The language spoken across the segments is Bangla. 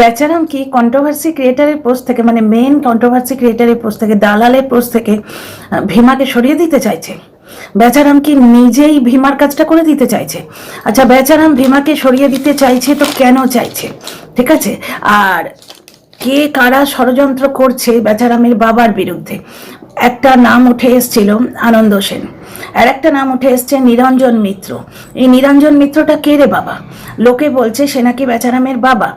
বেচারাম কি কন্ট্রোভার্সি ক্রিয়েটারের পোস্ট থেকে মানে মেন কন্ট্রোভার্সি ক্রিয়েটারের পোস্ট থেকে, দালালের পোস্ট থেকে ভীমাকে সরিয়ে দিতে চাইছে? বেচারাম কি নিজেই ভীমার কাজটা করে দিতে চাইছে? আচ্ছা বেচারাম ভীমাকে সরিয়ে দিতে চাইছে তো কেন চাইছে? ঠিক আছে? আর কে কারা ষড়যন্ত্র করছে বেচারামের বাবার বিরুদ্ধে? একটা নাম উঠে এসেছিল আনন্দ সেন। আর একটা নাম উঠে এসছে নিরঞ্জন মিত্র। এই নিরঞ্জন মিত্রটা কে রে বাবা? লোকে বলছে সে নাকি বেচারামের বাবা।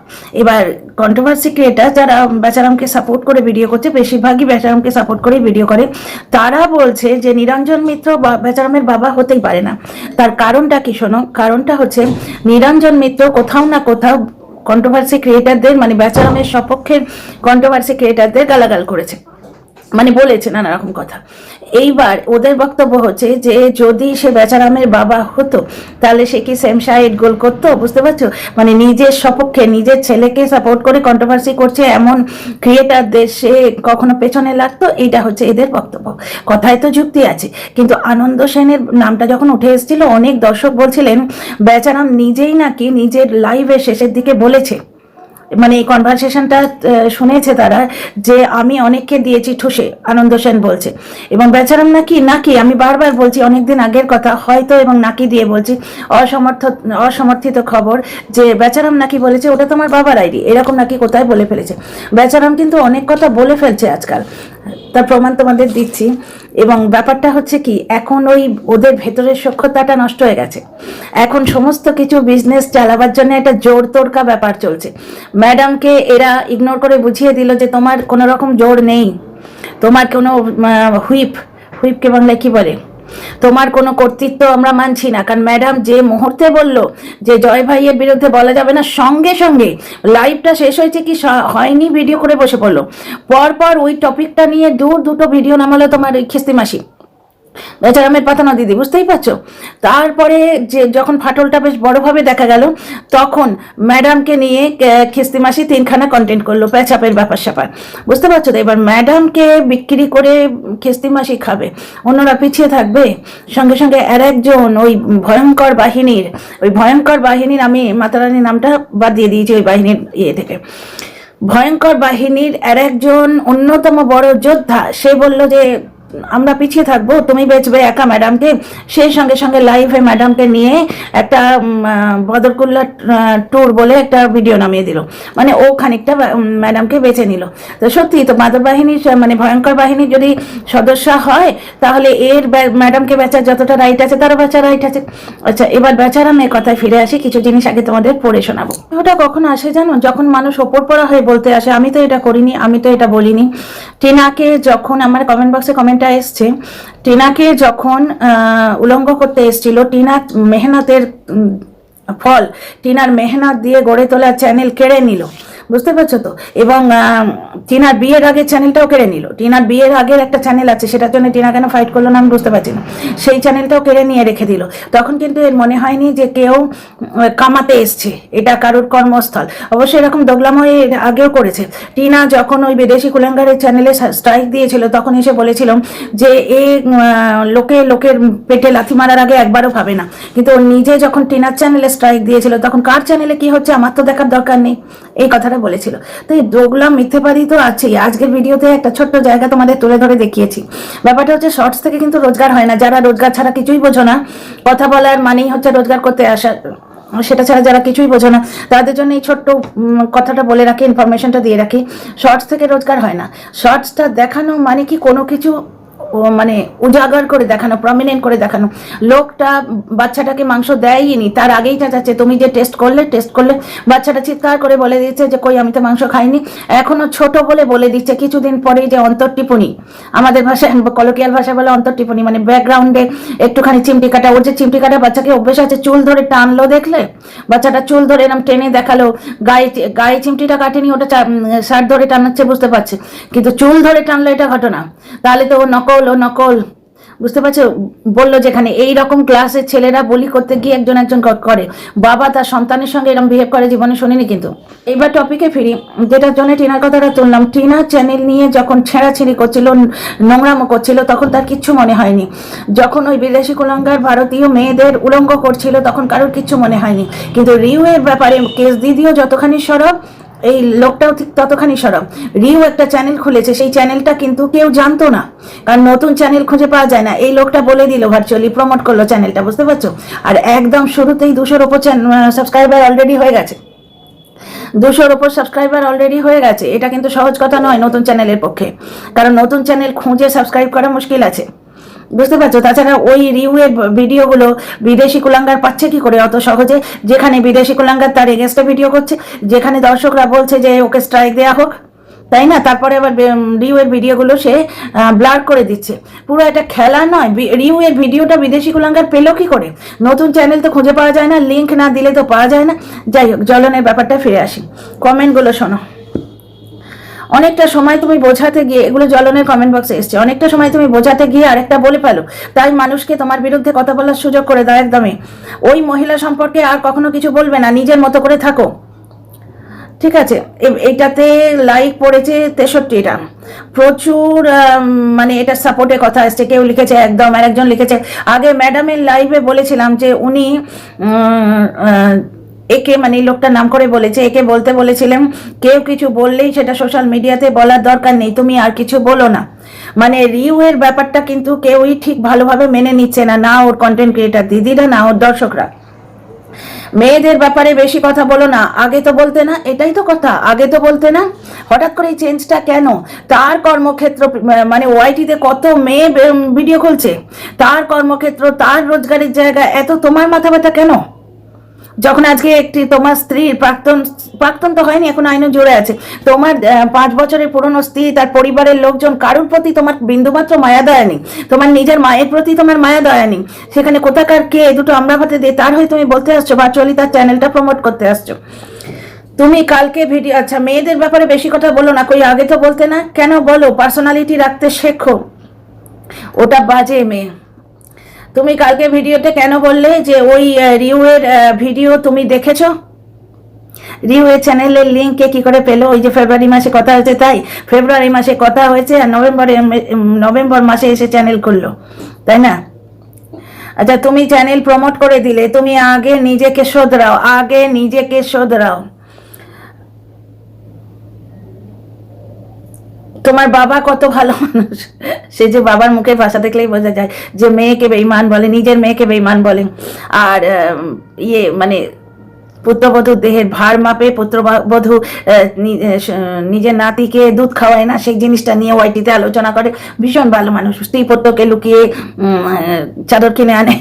এবার কন্ট্রোভার্সি ক্রিয়েটার যারা বেচারামকে সাপোর্ট করে ভিডিও করছে, বেশিরভাগই বেচারামকে সাপোর্ট করে ভিডিও করে, তারা বলছে যে নিরঞ্জন মিত্র বেচারামের বাবা হতেই পারে না। তার কারণটা কি শোনো? কারণটা হচ্ছে নিরঞ্জন মিত্র কোথাও না কোথাও কন্ট্রোভার্সি ক্রিয়েটারদের মানে বেচারামের সপক্ষের কন্ট্রোভার্সি ক্রিয়েটারদের গালাগাল করেছে। মানে বলেছে নানা রকম কথা। এইবার ওদের বক্তব্য হচ্ছে যে, যদি সে বেচারামের বাবা হতো, তাহলে সে কি সেম সাইড গোল করতো? বুঝতে পারছ? মানে নিজের সপক্ষে, নিজের ছেলেকে সাপোর্ট করে কন্ট্রোভার্সি করছে এমন ক্রিয়েটারদের সে কখনো পেছনে লাগতো? এইটা হচ্ছে এদের বক্তব্য। কথায় তো যুক্তি আছে। কিন্তু আনন্দ সেনের নামটা যখন উঠে এসেছিল, অনেক দর্শক বলছিলেন, বেচারাম নিজেই নাকি নিজের লাইভের শেষের দিকে বলেছে। মানে এই কনভারসেশনটা শুনেছে তারা যে আমি অনেককে দিয়েছি ঠুসে, আনন্দ সেন বলছে। এবং বেচারাম নাকি নাকি, আমি বারবার বলছি, অনেকদিন আগের কথা, হয়তো এবং নাকি দিয়ে বলছি, অসমর্থ, অসমর্থিত খবর যে বেচারাম নাকি বলেছে, ওটা তোমার বাবার আইডি। এরকম নাকি কোথায় বলে ফেলেছে। বেচারাম কিন্তু অনেক কথা বলে ফেলছে আজকাল। তার প্রমাণ তোমাদের দিচ্ছি। এবং ব্যাপারটা হচ্ছে কি, এখন ওই ওদের ভেতরের সক্ষতাটা নষ্ট হয়ে গেছে। এখন সমস্ত কিছু বিজনেস চালাবার জন্য একটা জোর তোরকা ব্যাপার চলছে। ম্যাডামকে এরা ইগনোর করে বুঝিয়ে দিল যে তোমার কোনো রকম জোর নেই। তোমার কোনো হুইপ হুইপকে বাংলায় কি বলে? তোমার কোনো কর্তৃত্ব আমরা মানছি না। কারণ ম্যাডাম যে মুহূর্তে বলল যে জয় ভাইয়ের বিরুদ্ধে বলা যাবে না, সঙ্গে সঙ্গে লাইভটা শেষ হয়েছে কি হয়নি ভিডিও করে বসে পড়ল। পরপর ওই টপিকটা নিয়ে দূর দুটো ভিডিও নামালো তোমার ওই খিস্তি মাসি। বেচারামের পাতা না, দিদি, বুঝতেই পারছ? তারপরে যে যখন ফাটলটা বেশ বড়ভাবে দেখা গেল, তখন ম্যাডামকে নিয়ে খিস্তি মাসি তিনখানা কন্টেন্ট করল প্যাচাপের ব্যাপার স্যাপার। বুঝতে পারছ তো? এবার ম্যাডামকে বিক্রি করে খিস্তি মাসি খাবে। অন্যরা পিছিয়ে থাকবে? সঙ্গে সঙ্গে আর একজন ওই ভয়ঙ্কর বাহিনীর, ওই ভয়ঙ্কর বাহিনীর আমি মাতারানির নামটা বাদ দিয়ে দিয়েছি ওই বাহিনীর ইয়ে থেকে। ভয়ঙ্কর বাহিনীর আর একজন অন্যতম বড় যোদ্ধা, সে বলল যে আমরা পিছিয়ে থাকব, তুমি বেচবে একা ম্যাডামকে সেই সঙ্গে সঙ্গে লাইভে ম্যাডামকে নিয়ে একটা বদরকুল্লা ট্যুর বলে একটা ভিডিও নামিয়ে দিল। মানে ও খানিকটা ম্যাডামকে বেছে নিল। তো সত্যি, তো মাদক বাহিনীর মানে ভয়ঙ্কর বাহিনীর যদি সদস্য হয়, তাহলে এর ম্যাডামকে বেচার যতটা রাইট আছে, তারও বেচার রাইট আছে। আচ্ছা এবার বেচারা মেয়ে কথায় ফিরে আসি, কিছু জিনিস আগে তোমাদের পড়ে শোনাবো। ওটা কখন আসে জানো? যখন মানুষ ওপর পড়া হয়ে বলতে আসে, আমি তো এটা করিনি, আমি তো এটা বলিনি। টিনাকে যখন আমার কমেন্ট বক্সে কমেন্টটা এসছে। টিনাকে যখন উলঙ্গ করতে এসছিল, টিনা মেহনতের ফল, টিনার মেহনত দিয়ে গড়ে তোলা চ্যানেল কেড়ে নিল। বুঝতে পারছ তো? এবং টিনার বিয়ের আগে চ্যানেলটাও কেড়ে নিল। টিনার বিয়ের আগের একটা চ্যানেল আছে, সেটার জন্য টিনা কেন ফাইট করল না আমি বুঝতে পারছি না। সেই চ্যানেলটাও কেড়ে নিয়ে রেখে দিল। তখন কিন্তু এর মনে হয়নি যে কেউ কামাতে এসছে। এটা কারোর কর্মস্থল। অবশ্যই এরকম দোগলামো এর আগেও করেছে। টিনা যখন ওই বিদেশি কুলাঙ্গারের চ্যানেলে স্ট্রাইক দিয়েছিল, তখন এসে বলেছিল যে এ লোকে, লোকের পেটে লাথি মারার আগে একবারও ভাবে না। কিন্তু ও নিজে যখন টিনার চ্যানেলে স্ট্রাইক দিয়েছিল, তখন কার চ্যানেলে কি হচ্ছে আমার তো দেখার দরকার নেই। এই কথাটা বলেছিল। তো এই দোগলাম মিথ্যেবাদী তো আছেই। আজকের ভিডিওতে একটা ছোট্ট জায়গা তোমাদের তুলে ধরে দেখিয়েছি। ব্যাপারটা হচ্ছে শর্টস থেকে কিন্তু রোজগার হয় না। যারা রোজগার ছাড়া কিছুই বোঝো না, কথা বলার মানেই হচ্ছে রোজগার করতে আসা। সেটা ছাড়া যারা কিছুই বোঝে না, তাদের জন্য এই ছোট্ট কথাটা বলে রাখি ইনফরমেশনটা দিয়ে রাখি। শর্টস থেকে রোজগার হয় না। শর্টসটা দেখানো মানে কি কোনো কিছু মানে উজাগার করে দেখানো প্রমিনেন্ট করে দেখানো। লোকটা বাচ্চাটাকে মাংস দেয়নি তার আগেই যাচ্ছে তুমি যে টেস্ট করলে টেস্ট করলে। বাচ্চাটা চিৎকার করে বলে দিচ্ছে যে, কই, আমি তো মাংস খাইনি। এখনও ছোট বলে বলে দিচ্ছে, কিছুদিন পরেই যে অন্তর্টিপনি আমাদের ভাষায়, কলকিয়াল ভাষায় বলে অন্তর্টিপনি মানে ব্যাকগ্রাউন্ডে একটুখানি চিমটি কাটা, ওর যে চিমটি কাটা বাচ্চাকে অভ্যেস আছে, চুল ধরে টানলো দেখলে? বাচ্চাটা চুল ধরে এরকম টেনে দেখাল, গায়ে গায়ে চিমটিটা কাটেনি, ওটা শার্ট ধরে টানাচ্ছে, বুঝতে পারছে। কিন্তু চুল ধরে টানলো এটা ঘটনা। তাহলে তো ও নকল ও নকল। বুঝতে পারছ? বলল যেখানে, এই রকম ক্লাসের ছেলেরা বলি করতে গিয়ে একজন একজন করে। বাবা তার সন্তানের সঙ্গে এরকম বিহেভ করে, জীবনে শুনিনি কিন্তু। এইবার টপিকে ফিরি। যেটার জন্য টিনার কথাটা তুললাম, টিনা চ্যানেল নিয়ে যখন ছেঁড়াছিঁড়ি করছিল নোংরামো করছিল, তখন তার কিচ্ছু মনে হয়নি। যখন ওই বিদেশি কুলাঙ্গার ভারতীয় মেয়েদের উলঙ্গ করছিল, তখন কারোর কিচ্ছু মনে হয়নি। কিন্তু রিউয়ের ব্যাপারে কেস দিদিও যতখানি সরব এই লোকটাও ঠিক ততখানি সরব রিউ একটা চ্যানেল খুলেছে, সেই চ্যানেলটা কিন্তু কেউ জানতো না। কারণ নতুন চ্যানেল খুঁজে পাওয়া যায় না। এই লোকটা বলে দিল ভার্চুয়ালি প্রমোট করল চ্যানেলটা বুঝতে পারছ? আর একদম শুরুতেই দুশোর ওপর সাবস্ক্রাইবার অলরেডি হয়ে গেছে। দুশোর ওপর সাবস্ক্রাইবার অলরেডি হয়ে গেছে। এটা কিন্তু সহজ কথা নয় নতুন চ্যানেলের পক্ষে। কারণ নতুন চ্যানেল খুঁজে সাবস্ক্রাইব করা মুশকিল আছে। বুঝতে পারছ? তাছাড়া ওই রিউয়ের ভিডিওগুলো বিদেশি কুলাঙ্গার পাচ্ছে কি করে? অত সহজে যেখানে বিদেশি কুলাঙ্গার তার এগেনস্টে ভিডিও করছে, যেখানে দর্শকরা বলছে যে ওকে স্ট্রাইক দেওয়া হোক, তাই না? তারপরে আবার রিউয়ের ভিডিওগুলো সে ব্লার করে দিচ্ছে। পুরো একটা খেলা নয় রিউয়ের ভিডিওটা বিদেশি কুলাঙ্গার পেল কি করে? নতুন চ্যানেল তো খুঁজে পাওয়া যায় না লিঙ্ক না দিলে তো পাওয়া যায় না। যাই হোক, জ্বলনের ব্যাপারটা ফিরে আসি। কমেন্টগুলো শোনো। অনেকটা সময় তুমি বোঝাতে গিয়ে, এগুলো জ্বলনের কমেন্ট বক্সে এসছে, অনেকটা সময় তুমি বোঝাতে গিয়ে আরেকটা বলে ফেলো। তাই মানুষকে তোমার বিরুদ্ধে কথা বলার সুযোগ করে দাও একদমই। ওই মহিলা সম্পর্কে আর কখনো কিছু বলবে না, নিজের মতো করে থাকো। ঠিক আছে এটাতে লাইক পড়েছে তেষট্টিটা প্রচুর মানে এটা সাপোর্টে কথা আসছে কেউ লিখেছে একদম আর একজন লিখেছে। আগে ম্যাডামের লাইভে বলেছিলাম যে উনি একে মানে লোকটার নাম করে বলেছে, একে বলতে বলেছিলেন, কেউ কিছু বললেই সেটা সোশ্যাল মিডিয়াতে বলার দরকার নেই, তুমি আর কিছু বলো না। মানে রিউ এর ব্যাপারটা কিন্তু কেউই ঠিক ভালোভাবে মেনে নিচ্ছে না না ওর কন্টেন্ট ক্রিয়েটার দিদিরা, না ওর দর্শকরা। মেয়েদের ব্যাপারে বেশি কথা বলো না, আগে তো বলতে না, এটাই তো কথা, আগে তো বলতে না, হঠাৎ করে এই চেঞ্জটা কেন? তার কর্মক্ষেত্র মানে ওয়াইটিতে কত মেয়ে ভিডিও খুলছে, তার কর্মক্ষেত্র, তার রোজগারের জায়গা, এত তোমার মাথা ব্যথা কেন? যখন আজকে একটি তোমার স্ত্রীর প্রাক্তন প্রাক্তন তো হয়নি, এখন আইনও জুড়ে আছে। তোমার পাঁচ বছরের পুরনো স্ত্রী, তার পরিবারের লোকজন কারোর প্রতি তোমার বিন্দুমাত্র মায়া দয়া নেই? তোমার নিজের মায়ের প্রতি তোমার মায়া দয়া নেই? সেখানে কোথাকার কে? দুটো আমরা ভাতে দিয়ে, তার হয়ে তুমি বলতে আসছো ভার্চুয়ালি তার চ্যানেলটা প্রমোট করতে আসছো। তুমি কালকে ভিডিও আচ্ছা মেয়েদের ব্যাপারে বেশি কথা বলো না, কই আগে তো বলতে না? কেন বলো? পার্সোনালিটি রাখতে শেখো। ওটা বাজে মেয়ে। তুমি কালকে ভিডিওতে কেন বললে যে ওই রিউয়ের ভিডিও তুমি দেখেছ? রিউয়ের চ্যানেলের লিঙ্কে কি করে পেল? ওই যে ফেব্রুয়ারি মাসে কথা হয়েছে, তাই ফেব্রুয়ারি মাসে কথা হয়েছে আর নভেম্বরে নভেম্বর মাসে এসে চ্যানেল করল তাই না? আচ্ছা তুমি চ্যানেল প্রমোট করে দিলে, তুমি আগে নিজেকে শোধরাও, আগে নিজেকে শোধরাও। তোমার বাবা কত ভালো মানুষ। সে যে বাবার মুখে ভাষা দেখলেই বোঝা যায় যে মেয়েকে বেইমান বলে, নিজের মেয়েকে বেইমান বলে। আর ইয়ে মানে পুত্রবধূ দেহের ভার মাপে পুত্রবধূ নিজের নাতিকে দুধ খাওয়ায় না, সেই জিনিসটা নিয়ে ওয়াইটিতে আলোচনা করে। ভীষণ ভালো মানুষ। স্ত্রী পুত্রকে লুকিয়ে চাদর কিনে আনে।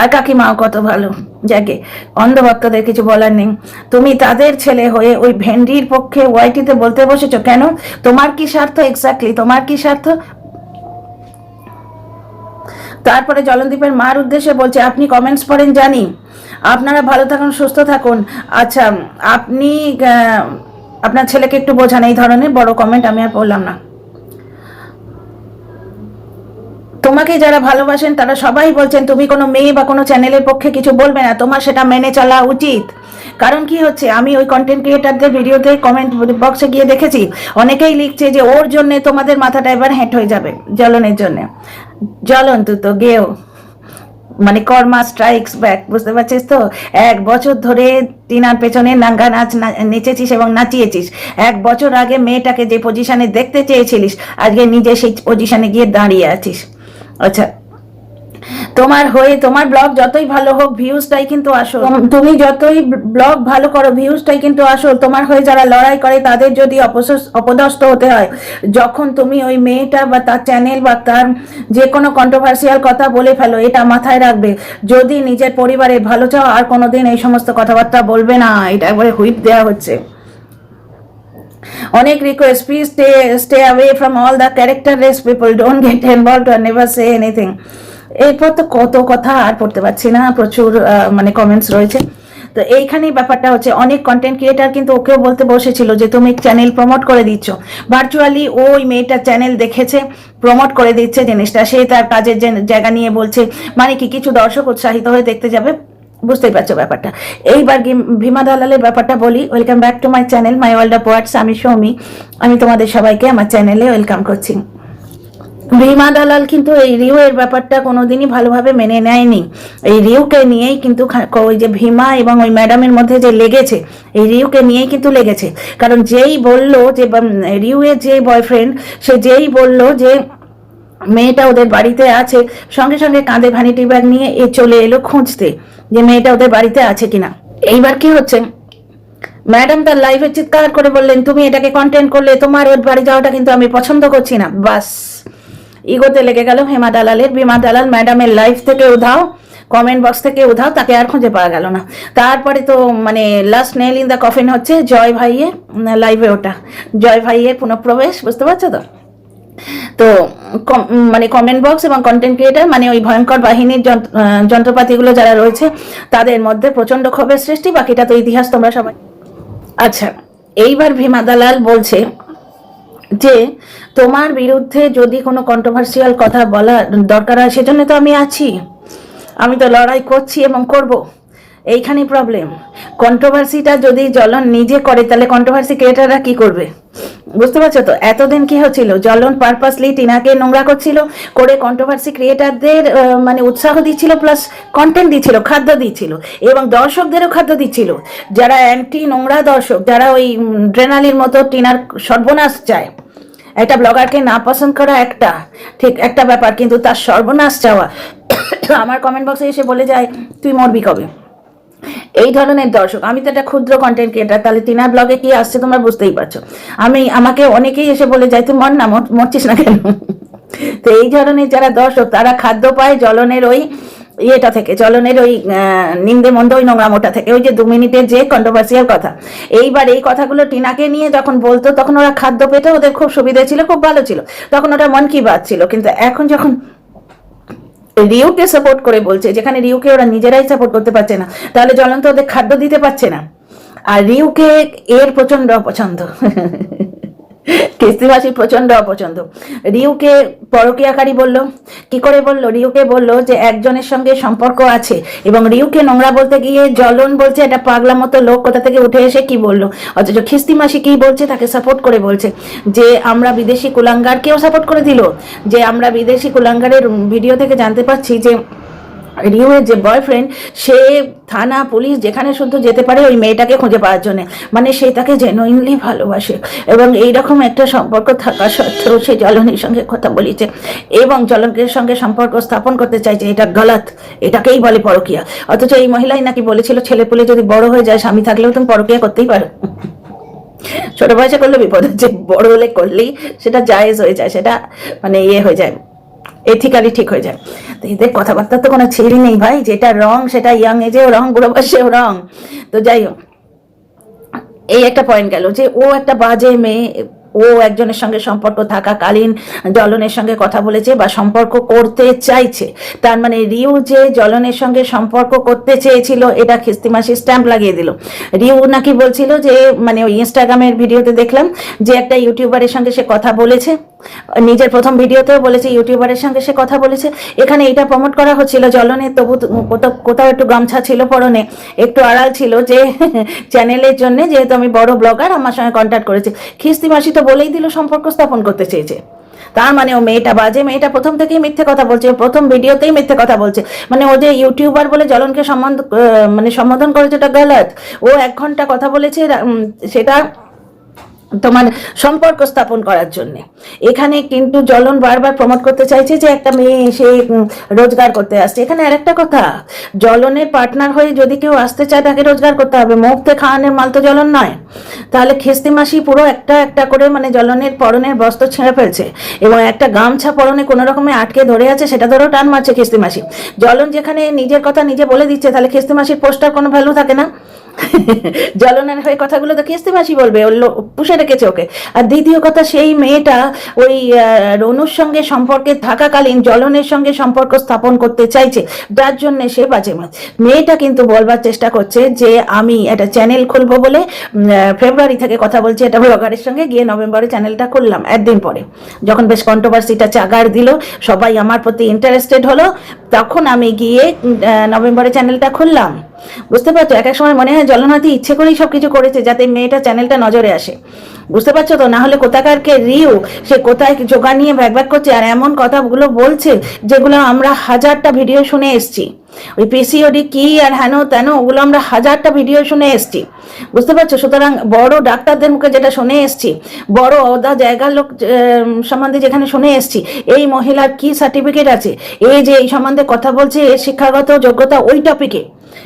আর কাকিমাও কত ভালো। যাকে অন্ধভক্তদের কিছু বলার নেই। তুমি তাদের ছেলে হয়ে ওই ভেন্ডির পক্ষে ওয়াইটিতে বলতে বসেছ কেন? তোমার কি স্বার্থ এক্স্যাক্টলি তোমার কি স্বার্থ? তারপরে জলনদীপের মার উদ্দেশ্যে বলছে, আপনি কমেন্টস পড়েন, জানি। আপনারা ভালো থাকুন, সুস্থ থাকুন। আচ্ছা আপনি আপনার ছেলেকে একটু বোঝান এই ধরনের বড় কমেন্ট আমি আর পড়লাম না। তোমাকে যারা ভালোবাসেন, তারা সবাই বলছেন, তুমি কোনো মেয়ে বা কোনো চ্যানেলের পক্ষে কিছু বলবে না। তোমার সেটা মেনে চলা উচিত। কারণ কি হচ্ছে, আমি ওই কন্টেন্ট ক্রিয়েটারদের ভিডিওতে কমেন্ট বক্সে গিয়ে দেখেছি, অনেকেই লিখছে যে, ওর জন্য তোমাদের মাথাটা এবার হেঁট হয়ে যাবে জ্বলনের জন্য। জ্বলন তো, গেও। মানে কর্মা স্ট্রাইকস ব্যাক বুঝতে পারছিস তো? এক বছর ধরে টিনার পেছনে নাঙ্গা নাচ নেচেছিস এবং নাচিয়েছিস। এক বছর আগে মেয়েটাকে যে পজিশনে দেখতে চেয়েছিলিস, আজকে নিজে সেই পজিশনে গিয়ে দাঁড়িয়ে আছিস। আচ্ছা। তোমার হয়ে, তোমার ব্লগ যতই ভালো হোক ভিউজটাই কিন্তু আসল। তুমি যতই ব্লগ ভালো করো ভিউজটাই কিন্তু আসল। তোমার হয়ে যারা লড়াই করে, তাদের যদি অপদস্থ হতে হয়, যখন তুমি ওই মেয়েটা বা তার চ্যানেল বা তার যে কোনো কন্ট্রোভার্সিয়াল কথা বলে ফেলো, এটা মাথায় রাখবে। যদি নিজের পরিবারে ভালো চাও, আর কোনোদিন এই সমস্ত কথাবার্তা বলবে না। এটা একবারে হুইপ দেওয়া হচ্ছে। অনেক request please stay stay away from all the characterless people don't get involve R never say anything এরপর তো কত কথা আর পড়তে পারছি না, প্রচুর মানে কমেন্টস রয়েছে। তো এইখানেই ব্যাপারটা হচ্ছে, অনেক কন্টেন্ট ক্রিয়েটার কিন্তু ওকেও বলতে বসেছিল যে তুমি চ্যানেল প্রমোট করে দিচ্ছ। ভার্চুয়ালি ওই মেয়েটার চ্যানেল দেখেছে প্রমোট করে দিচ্ছে জিনিসটা। সে তার কাজের জায়গা নিয়ে বলছে মানে কি, কিছু দর্শক উৎসাহিত হয়ে দেখতে যাবে? বুঝতেই পারছ ব্যাপারটা। এইবার ভীমা দালালের ব্যাপারটা বলি welcome back to my channel my world of words আমি সৌমি। আমি তোমাদের সবাইকে আমার চ্যানেলে ওয়েলকাম করছি। রিমা দালাল কিন্তু এই রিউ এর ব্যাপারটা কোনোদিনই ভালোভাবে মেনে নেয়নি। এই রিউকে নিয়েই কিন্তু ওই যে ভীমা এবং ওই ম্যাডামের মধ্যে যে লেগেছে, এই রিউকে নিয়েই কিন্তু লেগেছে। কারণ যেই বলল যে রিউ এর যে বয়ফ্রেন্ড সে যেই বলল যে মেয়েটা ওদের বাড়িতে আছে, সঙ্গে সঙ্গে কাঁধে ভ্যানিটি ব্যাগ নিয়ে এ চলে এলো খুঁজতে যে মেয়েটা ওদের বাড়িতে আছে কিনা। এইবার কি হচ্ছে? ম্যাডাম তার লাইফে চিৎকার করে বললেন, তুমি এটাকে কন্টেন্ট করলে তোমার ওর বাড়ি যাওয়াটা কিন্তু আমি পছন্দ করছি না। বাস। ইগোতে লেগে গেল হেমা দালালের, বিমা দালাল, ম্যাডামের লাইফ থেকে উধাও কমেন্ট বক্স থেকে উধাও, তাকে আর খুঁজে পাওয়া গেল না। তারপরে তো মানে last nail in the coffin হচ্ছে জয় ভাইয়ের লাইভে ওটা। জয় ভাইয়ের পুনঃপ্রবেশ, বুঝতে পারছ তো? তো মানে কমেন্ট বক্স এবং কন্টেন্ট ক্রিয়েটার মানে ওই ভয়ঙ্কর বাহিনীর যন্ত্র- যন্ত্রপাতিগুলো যারা রয়েছে, তাদের মধ্যে প্রচণ্ড ক্ষোভের সৃষ্টি, বাকিটা তো ইতিহাস তোমরা সবাই। আচ্ছা এইবার ভীমা দালাল বলছে যে, তোমার বিরুদ্ধে যদি কোনো কন্ট্রোভার্সিয়াল কথা বলা দরকার হয়, সেজন্য তো আমি আছি। আমি তো লড়াই করছি এবং করব। এইখানেই প্রবলেম কন্ট্রোভার্সিটা যদি জলন নিজে করে, তাহলে কন্ট্রোভার্সি ক্রিয়েটাররা কি করবে? বুঝতে পারছ তো? এতদিন কি হচ্ছিল? জলন পারপাসলি টিনাকে নোংরা করছিল, করে কন্ট্রোভার্সি ক্রিয়েটারদের মানে উৎসাহ দিচ্ছিল প্লাস কন্টেন্ট দিচ্ছিল, খাদ্য দিচ্ছিল, এবং দর্শকদেরও খাদ্য দিচ্ছিল। যারা অ্যান্টি নোংরা দর্শক, যারা ওই ড্রেনালির মতো টিনার সর্বনাশ চায়, একটা ব্লগারকে না পছন্দ করা একটা, ঠিক একটা ব্যাপার, কিন্তু তার সর্বনাশ চাওয়া, আমার কমেন্ট বক্সে এসে বলে যায়, তুই মরবি কবে? এই ধরনের দর্শক, আমি তো একটা ক্ষুদ্র কন্টেন্ট ক্রিয়েটার তাহলে তিনার ব্লগে কি আসছে তোমরা বুঝতেই পারছ। আমি, আমাকে অনেকেই এসে বলে যায় তুই মর না মরছিস না কেন? তো এই ধরনের যারা দর্শক, তারা খাদ্য পায় জলনের ওই ইয়েটা থেকে চলনের ওই নিন্দে মন্দ ওই নোংরামোটা থেকে, ওই যে দু মিনিটের যে কন্ট্রোভার্সিয়াল কথা। এইবার এই কথাগুলো টিনাকে নিয়ে যখন বলতো, তখন ওরা খাদ্য পেতে ওদের খুব সুবিধা ছিল, খুব ভালো ছিল। তখন ওটা মন কি বাত ছিল, কিন্তু এখন যখন রিউকে সাপোর্ট করে বলছে, যেখানে রিউকে ওরা নিজেরাই সাপোর্ট করতে পারছে না। তাহলে জ্বলন্ত ওদের খাদ্য দিতে পারছে না। আর রিউকে এর প্রচণ্ড অপছন্দ। কিস্তিবাসী প্রচণ্ড অপছন্দ। রিউকে পরকীয়াকারী বলল, কি করে বলল? রিউকে বলল যে একজনের সঙ্গে সম্পর্ক আছে এবং রিউকে নোংরা বলতে গিয়ে জলন বলছে এটা পাগলা মতো লোক কোথা থেকে উঠে এসে কি বলল? অথচ খিস্তি মাসি কি বলছে তাকে সাপোর্ট করে বলছে, যে আমরা বিদেশি কুলাঙ্গারকেও সাপোর্ট করে দিল, যে আমরা বিদেশি কুলাঙ্গারের ভিডিও থেকে জানতে পারছি যে রিউয়ের যে বয়ফ্রেন্ড সে থানা, পুলিশ যেখানে শুধু যেতে পারে ওই মেয়েটাকে খুঁজে পাওয়ার জন্য। মানে সে তাকে জেনুইনলি ভালোবাসে এবং এইরকম একটা সম্পর্ক থাকা সত্ত্বেও সে জলনের সঙ্গে কথা বলেছে এবং জলনের সঙ্গে সম্পর্ক স্থাপন করতে চাইছে এটা গলত, এটাকেই বলে পরকিয়া। অথচ এই মহিলাই নাকি বলেছিল, ছেলে পুলে যদি বড় হয়ে যায়, স্বামী থাকলেও তুমি পরকিয়া করতেই পারো। ছোট বয়সে করলে বিপদ হচ্ছে, বড় হলে করলেই সেটা জায়েজ হয়ে যায়, সেটা মানে ইয়ে হয়ে যায়। এথিক্যালি ঠিক হয়ে যায়। তো এদের কথাবার্তা তো কোনো ছেড়ি নেই ভাই, যেটা রং সেটা ইয়াং এজেও রং বুড়ো বয়সেও রং তো যাই হোক, এই একটা পয়েন্ট গেল যে ও একটা বাজে মেয়ে, ও একজনের সঙ্গে সম্পর্ক থাকাকালীন জলনের সঙ্গে কথা বলেছে বা সম্পর্ক করতে চাইছে। তার মানে রিউ যে জলনের সঙ্গে সম্পর্ক করতে চেয়েছিল, এটা খিস্তিমাসি স্ট্যাম্প লাগিয়ে দিল। রিউ নাকি বলছিল যে মানে ওই ইনস্টাগ্রামের ভিডিওতে দেখলাম যে একটা ইউটিউবারের সঙ্গে সে কথা বলেছে। নিজের প্রথম ভিডিওতেও বলেছে, ইউটিউবারের সঙ্গে সে কথা বলেছে। এখানে এটা প্রমোট করা হচ্ছিল, জলনে তবু কোথাও একটু গামছা ছিল পরনে, একটু আড়াল ছিল যে চ্যানেলের জন্য, যেহেতু আমি বড় ব্লগার আমার সঙ্গে কন্ট্যাক্ট করেছে। খিস্তি মাসি তো বলেই দিল, সম্পর্ক স্থাপন করতে চেয়েছে। তার মানে ও মেয়েটা বাজে, মেয়েটা প্রথম থেকেই মিথ্যে কথা বলছে, ও প্রথম ভিডিওতেই মিথ্যে কথা বলছে। মানে ও যে ইউটিউবার বলে জলনকে সম্বন্ধ মানে সম্বোধন করেছে এটা গলত। ও এক ঘণ্টা কথা বলেছে সেটা তোমার সম্পর্ক স্থাপন করার জন্য। এখানে কিন্তু জলন বারবার প্রমোট করতে চাইছে যে একটা মেয়ে এসে রোজগার করতে আসছে। এখানে আরেকটা কথা, জলনের পার্টনার হয়ে যদি কেউ আসতে চায়, তাকে রোজগার করতে হবে। মুখতে খাওয়ানোর মাল তো জলন নয়। তাহলে খেস্তি মাসি পুরো একটা একটা করে মানে জলনের পরনের বস্ত্র ছেঁড়ে ফেলছে এবং একটা গামছা পরনে কোনো রকমে আটকে ধরে আছে, সেটা ধরেও টান মারছে খেস্তি মাসি। জলন যেখানে নিজের কথা নিজে বলে দিচ্ছে, তাহলে খেস্তি মাসির পোস্টার কোনো ভ্যালু থাকে না। জলনের হয়ে কথাগুলো তো কিস্তি মাসি বলবে পুষে রেখেছে ওকে। আর দ্বিতীয় কথা, সেই মেয়েটা ওই রনুর সঙ্গে সম্পর্কে থাকাকালীন জলনের সঙ্গে সম্পর্ক স্থাপন করতে চাইছে। যার জন্য সে বাজে মাছ। মেয়েটা কিন্তু বলবার চেষ্টা করছে যে, আমি একটা চ্যানেল খুলবো বলে ফেব্রুয়ারি থেকে কথা বলছি এটা ব্লগারের সঙ্গে, গিয়ে নভেম্বরে চ্যানেলটা খুললাম একদিন পরে। যখন বেশ কন্ট্রোভার্সিটা চাগার দিল, সবাই আমার প্রতি ইন্টারেস্টেড হলো, তখন আমি গিয়ে নভেম্বরে চ্যানেলটা খুললাম। বুঝতে পারছ? এক এক সময় মনে হয় জলনাথি ইচ্ছে করেই সব কিছু করেছে যাতে মেয়েটা চ্যানেলটা নজরে আসে। বুঝতে পারছ তো? না হলে কোথাকারকে রিউ? সে কোথায় জোগাড় নিয়ে ব্যাক ব্যাক করছে? আর এমন কথাগুলো বলছে যেগুলো আমরা হাজারটা ভিডিও শুনে এসছি। ওই পিসিওডি কি আর হেন তেন, ওগুলো আমরা হাজারটা ভিডিও শুনে এসছি। বুঝতে পারছ? সুতরাং বড় ডাক্তারদের মুখে যেটা শুনে এসছি, বড় অদা জায়গার লোক সম্বন্ধে যেখানে শুনে এসছি, এই মহিলার কি সার্টিফিকেট আছে? এই যে এই সম্বন্ধে কথা বলছে, এর শিক্ষাগত যোগ্যতা ওই টপিকে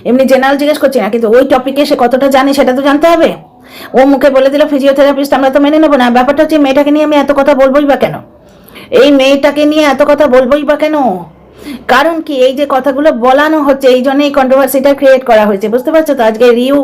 এমনি জেনারেল জিজ্ঞেস করছি না কিন্তু ওই টপিকে সে কতটা জানে, সেটা তো জানতে হবে? ও মুখে বলে দিল ফিজিওথেরাপিস্ট আমরা তো মেনে নেব না। ব্যাপারটা হচ্ছে, মেয়েটাকে নিয়ে আমি এত কথা বলবোই বা কেন? এই মেয়েটাকে নিয়ে এত কথা বলবোই বা কেন? কারণ কি, এই যে কথাগুলো বলানো হচ্ছে, এই জন্যই কন্ট্রোভার্সিটা ক্রিয়েট করা হয়েছে, বুঝতে পারছ তো? আজকে রিউ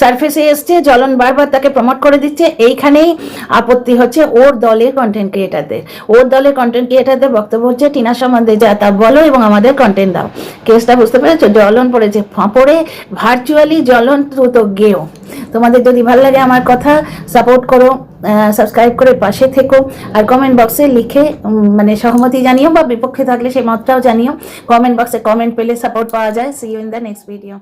সার্ফেসে এসছে জলন বারবার তাকে প্রমোট করে দিচ্ছে, এইখানেই আপত্তি হচ্ছে ওর দলের কন্টেন্ট ক্রিয়েটারদের ওর দলের কন্টেন্ট ক্রিয়েটারদের বক্তব্য হচ্ছে, টিনা সম্বন্ধে যা তা বলো এবং আমাদের কন্টেন্ট দাও। কেসটা বুঝতে পেরেছ? জলন পড়েছে, ফাঁপড়ে ভার্চুয়ালি জ্বলন দ্রুত গেও। তোমাদের যদি ভালো লাগে আমার কথা সাপোর্ট করো। সাবস্ক্রাইব করে পাশে থেকো আর কমেন্ট বক্সে লিখে মানে সহমতি জানিও বা বিপক্ষে থাকলে সেই মতটাও জানিও। কমেন্ট বক্সে কমেন্ট পেলে সাপোর্ট পাওয়া যায়। See you in the next video